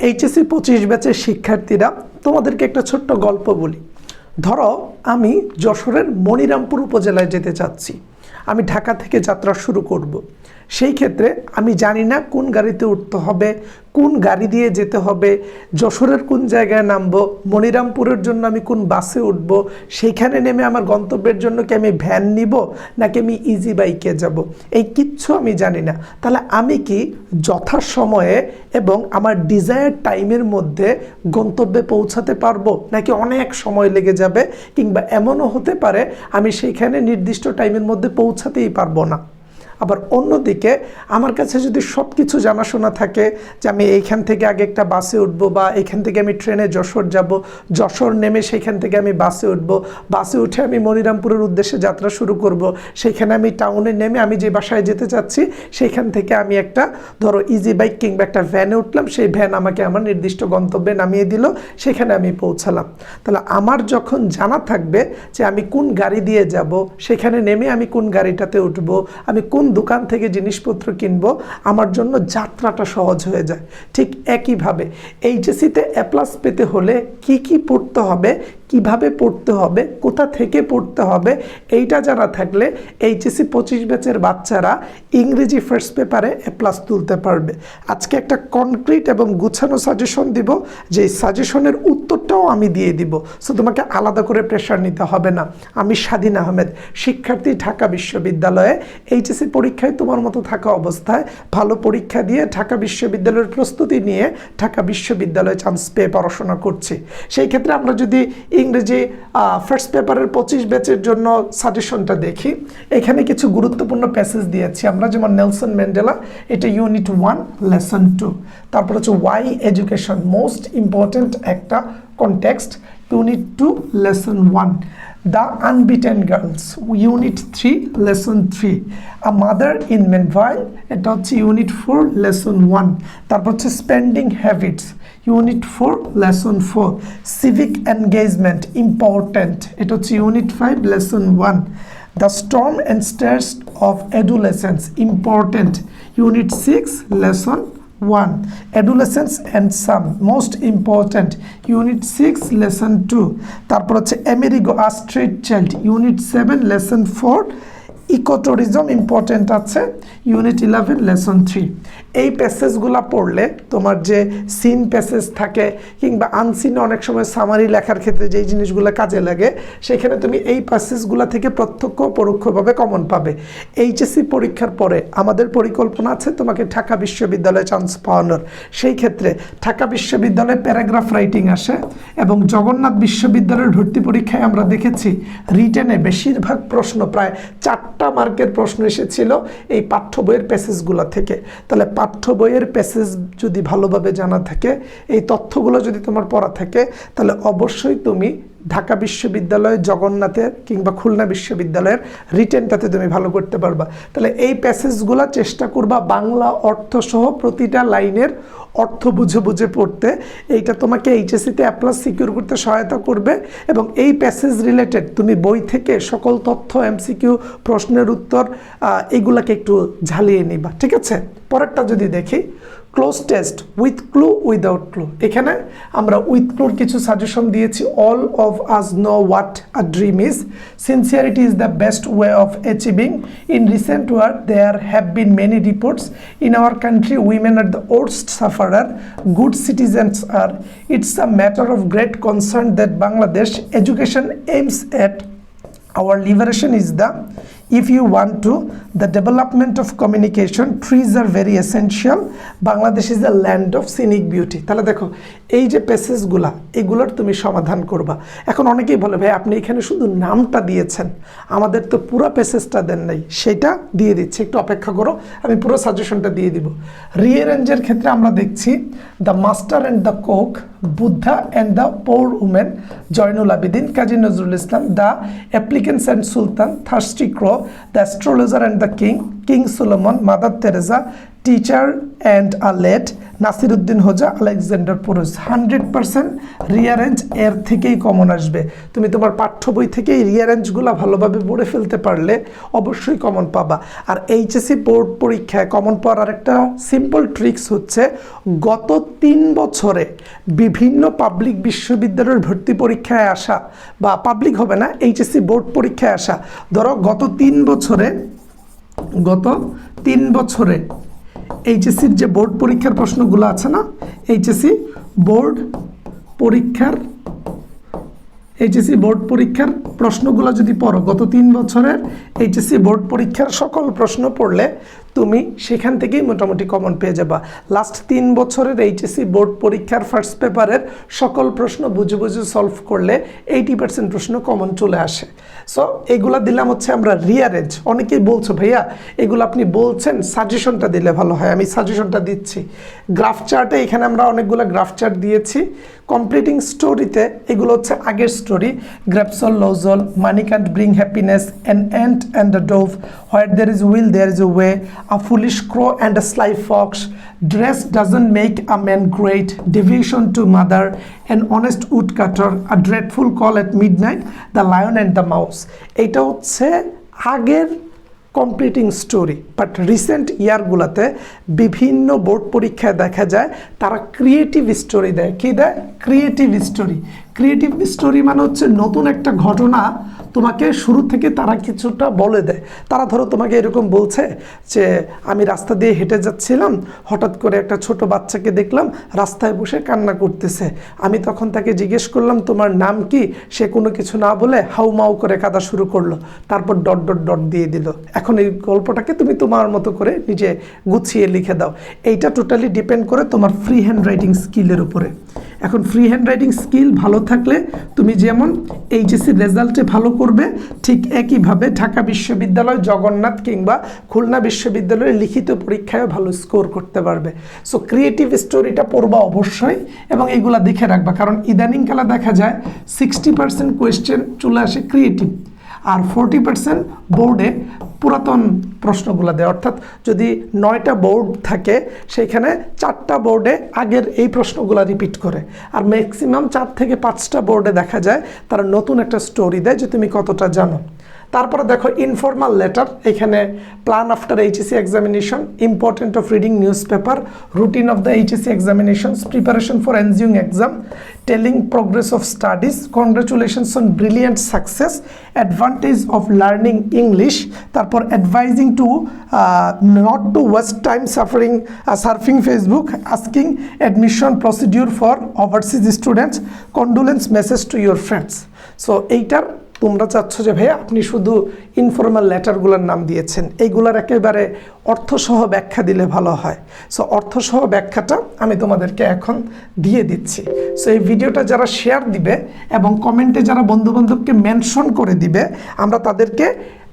HSC পঁচিশ ব্যাচের শিক্ষার্থীরা তোমাদেরকে একটা ছোট্ট গল্প বলি ধরো, আমি যশোরের মনিরামপুর উপজেলায় যেতে চাচ্ছি আমি ঢাকা থেকে যাত্রা শুরু করব। সেই ক্ষেত্রে আমি জানি না কোন গাড়িতে উঠতে হবে, কোন গাড়ি দিয়ে যেতে হবে, যশোরের কোন জায়গায় নামবো, মনিরামপুরের জন্য আমি কোন বাসে উঠব সেইখানে নেমে আমার গন্তব্যের জন্য কি আমি ভ্যান নিব, নাকি আমি ইজি বাইকে যাব, এই কিচ্ছু আমি জানি না। তাহলে আমি কি যথাসময়ে এবং আমার ডিজায়ার টাইমের মধ্যে গন্তব্যে পৌঁছাতে পারব, নাকি অনেক সময় লেগে যাবে, কিংবা এমনও হতে পারে আমি সেইখানে নির্দিষ্ট টাইমের মধ্যে পৌঁছাতেই পারব না। আবার অন্যদিকে আমার কাছে যদি সব কিছু জানাশোনা থাকে যে আমি এইখান থেকে আগে একটা বাসে উঠব বা এখান থেকে আমি ট্রেনে যশোর যাব, যশোর নেমে সেইখান থেকে আমি বাসে উঠব, বাসে উঠে আমি মনিরামপুরের উদ্দেশ্যে যাত্রা শুরু করব, সেইখানে আমি টাউনে নেমে আমি যে বাসায় যেতে চাচ্ছি, সেইখান থেকে আমি একটা ধরো ইজি বাইক কিংবা একটা ভ্যানে উঠলাম, সেই ভ্যান আমাকে আমার নির্দিষ্ট গন্তব্যে নামিয়ে দিল, সেখানে আমি পৌঁছালাম। তাহলে আমার যখন জানা থাকবে যে আমি কোন গাড়ি দিয়ে যাব, সেখানে নেমে আমি কোন গাড়িটাতে উঠব, আমি কোন দোকান থেকে জিনিসপত্র কিনবো, আমার জন্য যাত্রাটা সহজ হয়ে যায়। ঠিক একইভাবে এইচএসিতে অ্যাপ্লাস প্লাস পেতে হলে কি কি পড়তে হবে কীভাবে পড়তে হবে, কোথা থেকে পড়তে হবে, এইটা জানা থাকলে এইচএসি পঁচিশ ব্যাচের বাচ্চারা ইংরেজি ফার্স্ট পেপারে এ প্লাস তুলতে পারবে। আজকে একটা কনক্রিট এবং গুছানো সাজেশন দিব, যে সাজেশনের উত্তরটাও আমি দিয়ে দিব। সো তোমাকে আলাদা করে প্রেশার নিতে হবে না। আমি স্বাধীন আহমেদ, শিক্ষার্থী ঢাকা বিশ্ববিদ্যালয়ে এইচএসি পরীক্ষায় তোমার মতো থাকা অবস্থায় ভালো পরীক্ষা দিয়ে ঢাকা বিশ্ববিদ্যালয়ের প্রস্তুতি নিয়ে ঢাকা বিশ্ববিদ্যালয়ে চান্স পেয়ে পড়াশোনা করছি। সেই ক্ষেত্রে আমরা যদি ইংরেজি ফার্স্ট পেপারের পঁচিশ ব্যাচের জন্য সাজেশনটা দেখি। এখানে কিছু গুরুত্বপূর্ণ প্যাসেজ দিয়েছি আমরা, যেমন নেলসন ম্যান্ডেলা, এটা ইউনিট ওয়ান লেসন টু তারপর হচ্ছে ওয়াই এডুকেশন মোস্ট ইম্পর্ট্যান্ট একটা context unit two lesson one the unbeaten girls unit three lesson three a mother in Mannville এটা হচ্ছে ইউনিট ফোর লেসন ওয়ান তারপর হচ্ছে spending habits unit four lesson four civic engagement important এটা হচ্ছে unit five lesson one the storm and stars of adolescence important unit six lesson 1 adolescence and some most important unit 6 lesson 2 তারপর হচ্ছে amerigo a child unit unit 7 lesson 4 ecotourism important আছে unit eleven lesson three এই প্যাসেজগুলো পড়লে তোমার যে seen passage থাকে কিংবা আনসিনে অনেক সময় সামারি লেখার ক্ষেত্রে যেই জিনিসগুলো কাজে লাগে, সেখানে তুমি এই প্যাসেজগুলো থেকে প্রত্যক্ষ পরোক্ষভাবে কমন পাবে। এইচএসসি পরীক্ষার পরে আমাদের পরিকল্পনা আছে তোমাকে ঢাকা বিশ্ববিদ্যালয়ে চান্স পাওয়ানোর। সেই ক্ষেত্রে ঢাকা বিশ্ববিদ্যালয়ে প্যারাগ্রাফ রাইটিং আসে এবং জগন্নাথ বিশ্ববিদ্যালয়ের ভর্তি পরীক্ষায় আমরা দেখেছি রিটেনে বেশিরভাগ প্রশ্ন প্রায় চারটা মার্কের প্রশ্ন এসেছিল এই পাঠ্য বইয়ের প্যাসেজগুলো থেকে। তাহলে পাঠ্য বইয়ের প্যাসেজ যদি ভালোভাবে জানা থাকে, এই তথ্যগুলো যদি তোমার পড়া থাকে, তাহলে অবশ্যই তুমি ঢাকা বিশ্ববিদ্যালয় জগন্নাথের কিংবা খুলনা বিশ্ববিদ্যালয়ের রিটেনটাতে তুমি ভালো করতে পারবা। তাহলে এই প্যাসেজগুলো চেষ্টা করবা বাংলা অর্থসহ প্রতিটা লাইনের অর্থ বুঝে বুঝে পড়তে। এইটা তোমাকে এইচএসিতে অ্যাপ্লাস সিকিউর করতে সহায়তা করবে এবং এই প্যাসেজ রিলেটেড তুমি বই থেকে সকল তথ্য, এমসিকিউ, প্রশ্নের উত্তর এগুলাকে একটু ঝালিয়ে নিবা। ঠিক আছে? পরেরটা যদি দেখি cloze test with clue without clue এখানে আমরা উইথ ক্লুর কিছু সাজেশন দিয়েছি। All of us know what a dream is sincerity is the best way of achieving in recent world there have been many reports in our country women are the worst sufferer good citizens are it's a matter of great concern that Bangladesh education aims at our liberation is the if you want to, the development of communication trees are very essential. Bangladesh is a land of scenic beauty তাহলে দেখো, এই যে প্যাসেজগুলা এগুলোর তুমি সমাধান করবা। এখন অনেকেই বলে, ভাই, আপনি এখানে শুধু নামটা দিয়েছেন। আমাদের তো পুরো প্যাসেজটা দেন নাই। সেটা দিয়ে দিচ্ছি। একটু অপেক্ষা করো, আমি পুরো সাজেশনটা দিয়ে দিব। রিয়ারেঞ্জের ক্ষেত্রে আমরা দেখছি the master and the cock Buddha and the poor women Zainul Abedin Kazi Nazrul Islam the applicants and Sultan thirsty crow the astrologer and the king king Solomon, Mother Teresa teacher and a late Nasiruddin Hodja, Alexander পুরুষ। Hundred percent rearrange এর থেকেই common আসবে। তুমি তোমার পাঠ্য বই থেকেই রিয়ারেঞ্জগুলো ভালোভাবে পড়ে ফেলতে পারলে অবশ্যই কমন পাবা। আর এইচএসসি বোর্ড পরীক্ষায় কমন পাওয়ার আরেকটা সিম্পল ট্রিক্স হচ্ছে, গত তিন বছরে বিভিন্ন পাবলিক বিশ্ববিদ্যালয়ের ভর্তি পরীক্ষায় আসা বা পাবলিক হবে না এইচএসসি বোর্ড পরীক্ষায় আসা। ধরো গত তিন বছরে গত তিন বছরে এইচএসির যে বোর্ড পরীক্ষার প্রশ্নগুলো আছে না এইচএসি বোর্ড পরীক্ষার এইচএসি বোর্ড পরীক্ষার প্রশ্নগুলো যদি পড়ো, গত তিন বছরের এইচএসি বোর্ড পরীক্ষার সকল প্রশ্ন পড়লে তুমি সেখান থেকেই মোটামুটি কমন পেয়ে যাবা। লাস্ট তিন বছরের এইচএসসি বোর্ড পরীক্ষার ফার্স্ট পেপারের সকল প্রশ্ন বুঝে বুঝে সলভ করলে এইটি পার্সেন্ট প্রশ্ন কমন চলে আসে। সো এগুলা দিলাম হচ্ছে আমরা রিয়ারেঞ্জ অনেকেই বলছো, ভাইয়া, এগুলো আপনি বলছেন সাজেশনটা দিলে ভালো হয়। আমি সাজেশনটা দিচ্ছি। গ্রাফ চার্টে এখানে আমরা অনেকগুলো গ্রাফ চার্ট দিয়েছি। কমপ্লিটিং স্টোরিতে এগুলো হচ্ছে আগের স্টোরি গ্রেপসল লোজল money can't bring happiness an and and a dove where there is will there is a way a foolish crow and a sly fox dress doesn't make a man great division to mother an honest wood cutter a dreadful call at midnight the lion and the mouse এইটা হচ্ছে আগের completing story but recent ইয়ারগুলোতে বিভিন্ন board পরীক্ষায় দেখা যায়, তারা creative story দেয়। কী দেয়? ক্রিয়েটিভ স্টোরি ক্রিয়েটিভ স্টোরি মানে হচ্ছে নতুন একটা ঘটনা তোমাকে শুরু থেকে তারা কিছুটা বলে দেয়। তারা ধরো তোমাকে এরকম বলছে যে, আমি রাস্তা দিয়ে হেঁটে যাচ্ছিলাম, হঠাৎ করে একটা ছোট বাচ্চাকে দেখলাম রাস্তায় বসে কান্না করতেছে। আমি তখন তাকে জিজ্ঞেস করলাম, তোমার নাম কি? সে কোনো কিছু না বলে হাউ মাউ করে কাঁদা শুরু করল। তারপর ডট ডট ডট দিয়ে দিল। এখন এই গল্পটাকে তুমি তোমার মতো করে নিজে গুছিয়ে লিখে দাও। এইটা টোটালি ডিপেন্ড করে তোমার ফ্রি হ্যান্ড রাইটিং স্কিলের উপরে। এখন ফ্রি হ্যান্ড রাইটিং স্কিল ভালো থাকলে তুমি যেমন এইচএসসি রেজাল্টে ভালো করবে, ঠিক একইভাবে ঢাকা বিশ্ববিদ্যালয়, জগন্নাথ কিংবা খুলনা বিশ্ববিদ্যালয়ের লিখিত পরীক্ষায় ভালো স্কোর করতে পারবে। সো ক্রিয়েটিভ স্টোরিটা পড়বা অবশ্যই এবং এগুলা দেখে রাখবা। কারণ ইদানিংকালে দেখা যায় সিক্সটি পার্সেন্ট কোয়েশ্চেন চলে আসে ক্রিয়েটিভ আর ফোরটি পার্সেন্ট বোর্ডে পুরাতন প্রশ্নগুলো দেয়। অর্থাৎ যদি নয়টা বোর্ড থাকে, সেখানে চারটা বোর্ডে আগের এই প্রশ্নগুলো রিপিট করে। আর ম্যাক্সিমাম চার থেকে পাঁচটা বোর্ডে দেখা যায়, তারা নতুন একটা স্টোরি দেয় যে তুমি কতটা জানো। তারপরে দেখো ইনফর্মাল লেটার এখানে plan after HSC examination important of reading news paper routine of the HSC examinations preparation for ensuing exam telling progress of studies congratulations on brilliant success advantage of learning English তারপর advising to not to waste time suffering surfing Facebook asking admission procedure for overseas students condolence message to your friends so এইটার তোমরা চাচ্ছ যে ভাই আপনি শুধু informal লেটারগুলোর নাম দিয়েছেন। এইগুলার একেবারে অর্থসহ ব্যাখ্যা দিলে ভালো হয়। সো অর্থসহ ব্যাখ্যাটা আমি তোমাদেরকে এখন দিয়ে দিচ্ছি। সো এই ভিডিওটা যারা শেয়ার দিবে এবং কমেন্টে যারা বন্ধুবান্ধবকে মেনশন করে দিবে, আমরা তাদেরকে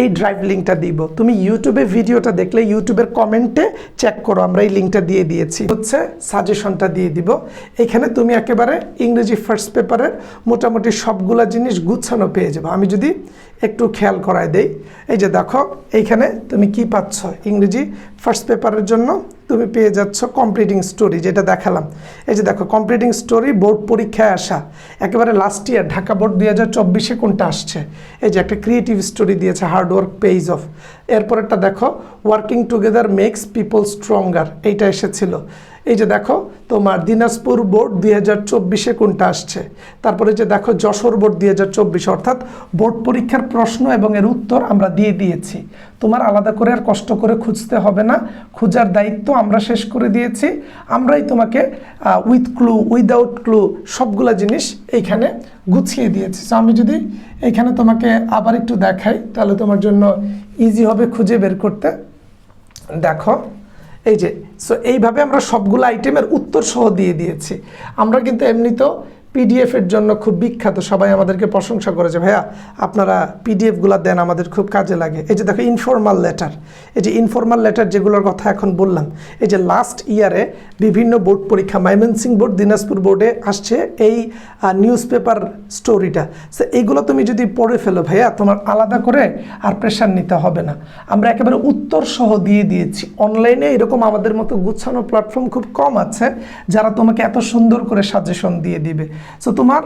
এই ড্রাইভ লিঙ্কটা দিব। তুমি ইউটিউবে ভিডিওটা দেখলে ইউটিউবের কমেন্টে চেক করো, আমরা এই লিঙ্কটা দিয়ে দিয়েছি। হচ্ছে সাজেশনটা দিয়ে দিব। এখানে তুমি একেবারে ইংরেজি ফার্স্ট পেপারের মোটামুটি সবগুলা জিনিস গুছানো পেয়ে যাব। আমি যদি একটু খেয়াল করায় দেই। এই যে দেখো, এইখানে তুমি কি পাচ্ছ? ইংরেজি ফার্স্ট পেপারের জন্য তুমি পেয়ে যাচ্ছ কমপ্লিটিং স্টোরি যেটা দেখালাম। এই যে দেখো কমপ্লিটিং স্টোরি বোর্ড পরীক্ষায় আসা। একেবারে লাস্ট ইয়ার ঢাকা বোর্ড দুই হাজার চব্বিশে কোনটা আসছে? এই যে একটা ক্রিয়েটিভ স্টোরি দিয়েছে হার্ড ওয়ার্ক পেজ অফ এরপরেরটা দেখো working together makes people stronger এইটা এসেছিল। এই যে দেখো, তোমার দিনাজপুর বোর্ড দুই হাজার চব্বিশে কোনটা আসছে? তারপরে যে দেখো, যশোর বোর্ড দুই হাজার চব্বিশে, অর্থাৎ বোর্ড পরীক্ষার প্রশ্ন এবং এর উত্তর আমরা দিয়ে দিয়েছি। তোমার আলাদা করে আর কষ্ট করে খুঁজতে হবে না। খোঁজার দায়িত্ব আমরা শেষ করে দিয়েছি। আমরাই তোমাকে উইথ ক্লু উইদাউট ক্লু সবগুলা জিনিস এইখানে গুছিয়ে দিয়েছি। তো আমি যদি এখানে তোমাকে আবার একটু দেখাই, তাহলে তোমার জন্য ইজি হবে খুঁজে বের করতে। দেখো এই যে সো এইভাবে আমরা সবগুলো আইটেমের উত্তর সহ দিয়ে দিয়েছি। আমরা কিন্তু এমনিতেও পিডিএফ এর জন্য খুব বিখ্যাত, সবাই আমাদেরকে প্রশংসা করেছে, ভাইয়া, আপনারা পিডিএফগুলো দেন, আমাদের খুব কাজে লাগে। এই যে দেখো ইনফর্মাল লেটার এই যে ইনফর্মাল লেটার যেগুলোর কথা এখন বললাম, এই যে লাস্ট ইয়ারে বিভিন্ন বোর্ড পরীক্ষা ময়মনসিং বোর্ড দিনাজপুর বোর্ডে আসছে এই নিউজ পেপার স্টোরিটা সো এইগুলো তুমি যদি পড়ে ফেলো, ভাইয়া, তোমার আলাদা করে আর প্রেশার নিতে হবে না। আমরা একেবারে উত্তর সহ দিয়ে দিয়েছি। অনলাইনে এরকম আমাদের মতো গুছানো প্ল্যাটফর্ম খুব কম আছে, যারা তোমাকে এত সুন্দর করে সাজেশন দিয়ে দিবে। সো তোমার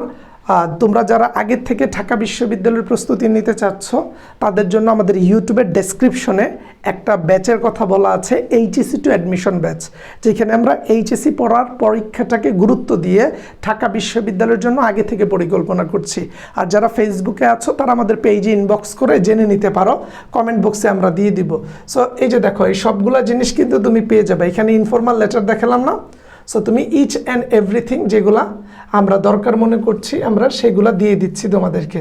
তোমরা যারা আগের থেকে ঢাকা বিশ্ববিদ্যালয়ের প্রস্তুতি নিতে চাচ্ছ, তাদের জন্য আমাদের ইউটিউবের ডেসক্রিপশনে একটা ব্যাচের কথা বলা আছে এইচএসি টু অ্যাডমিশন ব্যাচ, যেখানে আমরা এইচএসি পড়ার পরীক্ষাটাকে গুরুত্ব দিয়ে ঢাকা বিশ্ববিদ্যালয়ের জন্য আগে থেকে পরিকল্পনা করছি। আর যারা ফেসবুকে আছো, তারা আমাদের পেজে ইনবক্স করে জেনে নিতে পারো কমেন্ট বক্সে আমরা দিয়ে দিব। সো এই যে দেখো, এই সবগুলা জিনিস কিন্তু তুমি পেয়ে যাবে। এখানে ইনফর্মাল লেটার দেখালাম না। সো তুমি ইচ অ্যান্ড এভরিথিং যেগুলা আমরা দরকার মনে করছি, আমরা সেগুলা দিয়ে দিচ্ছি তোমাদেরকে।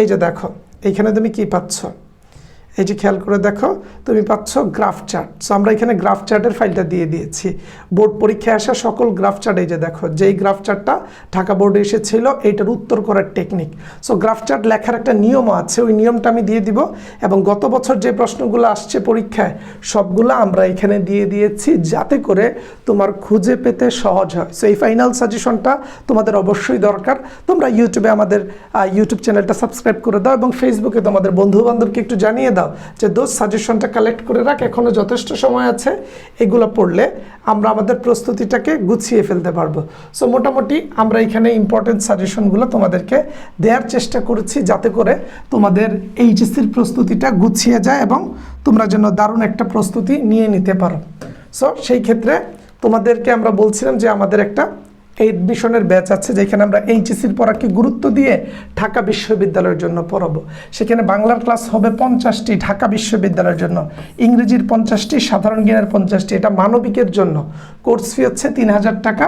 এই যে দেখো, এইখানে তুমি কি পাচ্ছ? এই যে খেয়াল করে দেখো, তুমি পাচ্ছ গ্রাফ চার্ট। সো আমরা এখানে গ্রাফ চার্টের ফাইলটা দিয়ে দিয়েছি। বোর্ড পরীক্ষায় আসা সকল গ্রাফ চার্ট এই যে দেখো, যেই গ্রাফ চার্টটা ঢাকা বোর্ডে এসেছিল এইটার উত্তর করার টেকনিক। সো গ্রাফ চার্ট লেখার একটা নিয়ম আছে, ওই নিয়মটা আমি দিয়ে দিব। এবং গত বছর যে প্রশ্নগুলো আসছে পরীক্ষায়, সবগুলো আমরা এখানে দিয়ে দিয়েছি যাতে করে তোমার খুঁজে পেতে সহজ হয়। সো এই ফাইনাল সাজেশনটা তোমাদের অবশ্যই দরকার। তোমরা ইউটিউবে আমাদের ইউটিউব চ্যানেলটা সাবস্ক্রাইব করে দাও এবং ফেসবুকে তোমাদের বন্ধু বান্ধবকে একটু জানিয়ে দাও যে দোষ সাজেশনটা কালেক্ট করে রাখ এখনও যথেষ্ট সময় আছে, এগুলো পড়লে আমরা আমাদের প্রস্তুতিটাকে গুছিয়ে ফেলতে পারব। সো মোটামুটি আমরা এখানে ইম্পর্টেন্ট সাজেশনগুলো তোমাদেরকে দেওয়ার চেষ্টা করেছি যাতে করে তোমাদের এইচএসসির প্রস্তুতিটা গুছিয়ে যায় এবং তোমরা যেন দারুণ একটা প্রস্তুতি নিয়ে নিতে পারো। সো সেই ক্ষেত্রে তোমাদেরকে আমরা বলছিলাম যে আমাদের একটা এডমিশনের ব্যাচ আছে যেখানে আমরা এইচএসির পড়াকে গুরুত্ব দিয়ে ঢাকা বিশ্ববিদ্যালয়ের জন্য পড়াবো। সেখানে বাংলার ক্লাস হবে পঞ্চাশটি ঢাকা বিশ্ববিদ্যালয়ের জন্য। ইংরেজির পঞ্চাশটি, সাধারণ জ্ঞানের পঞ্চাশটি। এটা মানবিকের জন্য। কোর্স ফি হচ্ছে তিন হাজার টাকা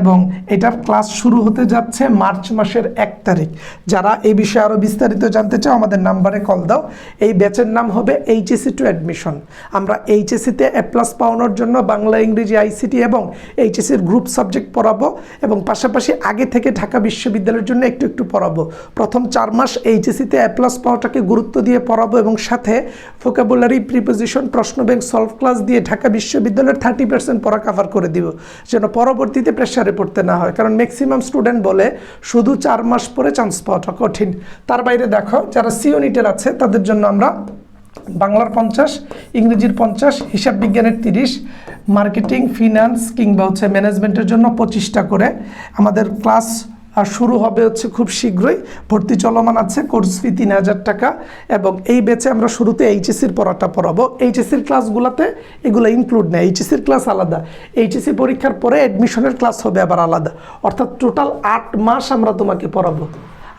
এবং এটার ক্লাস শুরু হতে যাচ্ছে মার্চ মাসের এক তারিখ। যারা এই বিষয়ে আরও বিস্তারিত জানতে চাও, আমাদের নাম্বারে কল দাও। এই ব্যাচের নাম হবে এইচএসি টু অ্যাডমিশন আমরা এইচএসিতে এ প্লাস পাওয়ানোর জন্য বাংলা, ইংরেজি আইসিটি এবং এইচএসির গ্রুপ সাবজেক্ট পড়াবো। এবং পাশাপাশি আগে থেকে ঢাকা বিশ্ববিদ্যালয়ের জন্য একটু একটু পড়াবো। প্রথম চার মাস এইচএসিতে এ প্লাস পাওয়াটাকে গুরুত্ব দিয়ে পড়াবো এবং সাথে ভোকাবুলারি প্রিপোজিশন প্রশ্ন ব্যাংক সলভ ক্লাস দিয়ে ঢাকা বিশ্ববিদ্যালয়ের থার্টি পার্সেন্ট পড়া কাভার করে দিব, যেন পরবর্তীতে প্রেশারে পড়তে না হয়। কারণ ম্যাক্সিমাম স্টুডেন্ট বলে শুধু চার মাস পরে চান্স পাওয়াটা কঠিন। তার বাইরে দেখো, যারা সিওনিটের আছে, তাদের জন্য আমরা বাংলার পঞ্চাশ, ইংরেজির পঞ্চাশ, হিসাব বিজ্ঞানের তিরিশ মার্কেটিং ফিনান্স কিংবা হচ্ছে ম্যানেজমেন্টের জন্য পঁচিশটা করে আমাদের ক্লাস আর শুরু হবে হচ্ছে খুব শীঘ্রই। ভর্তি চলমান আছে কোর্স ফি তিন হাজার টাকা এবং এই ব্যাচে আমরা শুরুতে এইচএসির পড়াটা পড়াবো। এইচএসির ক্লাসগুলোতে এগুলো ইনক্লুড নেই এইচএসির ক্লাস আলাদা। এইচএসি পরীক্ষার পরে অ্যাডমিশনের ক্লাস হবে আবার আলাদা। অর্থাৎ টোটাল আট মাস আমরা তোমাকে পড়াবো।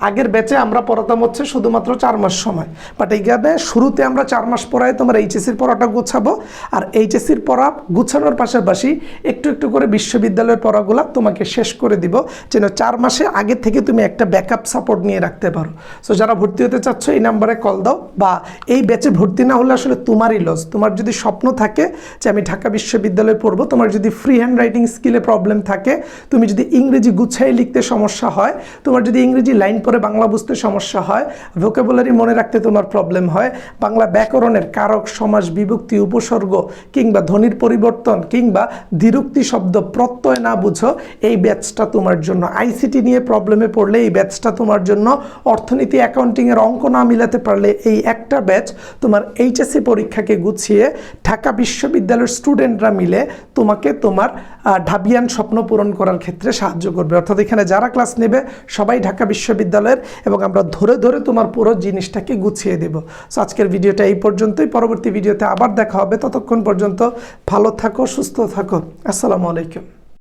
আগের ব্যাচে আমরা পড়াতাম হচ্ছে শুধুমাত্র চার মাস সময়। বাট এইভাবে শুরুতে আমরা চার মাস পড়াই, তোমার এইচএসির পড়াটা গুছাবো। আর এইচএসির পড়া গুছানোর পাশাপাশি একটু একটু করে বিশ্ববিদ্যালয়ের পড়াগুলো তোমাকে শেষ করে দিব, যেন চার মাসে আগে থেকে তুমি একটা ব্যাকআপ সাপোর্ট নিয়ে রাখতে পারো। সো যারা ভর্তি হতে চাচ্ছ, এই নাম্বারে কল দাও। বা এই ব্যাচে ভর্তি না হলে আসলে তোমারই লস তোমার যদি স্বপ্ন থাকে যে আমি ঢাকা বিশ্ববিদ্যালয়ে পড়ব, তোমার যদি ফ্রি হ্যান্ড রাইটিং স্কিলে প্রবলেম থাকে, তুমি যদি ইংরেজি গুছাই লিখতে সমস্যা হয়, তোমার যদি ইংরেজি লাইন পরে বাংলা বুঝতে সমস্যা হয় ভোকেবুলারি মনে রাখতে তোমার প্রবলেম হয়। বাংলা ব্যাকরণের কারক, সমাস, বিভক্তি, উপসর্গ কিংবা ধ্বনির পরিবর্তন কিংবা দ্বিরুক্তি শব্দ প্রত্যয় না বুঝো, এই ব্যাচটা তোমার জন্য। আইসিটি নিয়ে প্রবলেমে পড়লে এই ব্যাচটা তোমার জন্য। অর্থনীতি অ্যাকাউন্টিংয়ের অঙ্ক না মিলাতে পারলে এই একটা ব্যাচ তোমার এইচএসসি পরীক্ষাকে গুছিয়ে ঢাকা বিশ্ববিদ্যালয়ের স্টুডেন্টরা মিলে তোমাকে তোমার ঢাবিয়ান স্বপ্ন পূরণ করার ক্ষেত্রে সাহায্য করবে। অর্থাৎ এখানে যারা ক্লাস নেবে, সবাই ঢাকা বিশ্ববিদ্যালয়ের এবং আমরা ধরে ধরে তোমার পুরো জিনিসটাকে গুছিয়ে দেব। সো আজকের ভিডিওটা এই পর্যন্তই। পরবর্তী ভিডিওতে আবার দেখা হবে। ততক্ষণ পর্যন্ত ভালো থাকো, সুস্থ থাকো। আসসালামু আলাইকুম।